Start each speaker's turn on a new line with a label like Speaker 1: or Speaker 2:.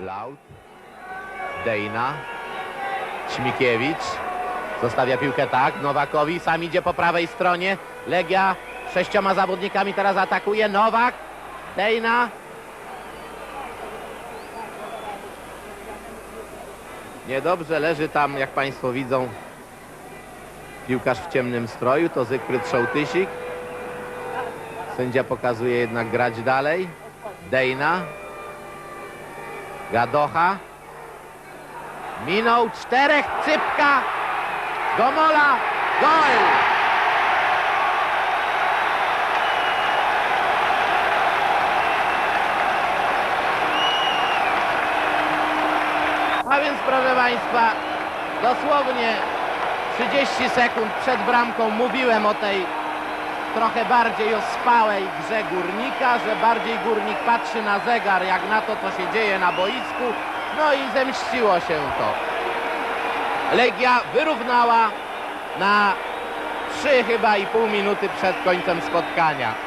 Speaker 1: Blaut. Dejna. Śmikiewicz. Zostawia piłkę tak. Nowakowi. Sam idzie po prawej stronie. Legia sześcioma zawodnikami teraz atakuje. Nowak. Dejna. Niedobrze leży tam, jak Państwo widzą, piłkarz w ciemnym stroju. To Zygfryd Szołtysik. Sędzia pokazuje jednak grać dalej. Dejna. Gadocha. Minął czterech. Cypka. Gomola. Gol. A więc proszę Państwa, dosłownie 30 sekund przed bramką mówiłem o tej trochę bardziej ospałej grze Górnika, że bardziej Górnik patrzy na zegar, jak na to, co się dzieje na boisku. No i zemściło się to. Legia wyrównała na 3 chyba i pół minuty przed końcem spotkania.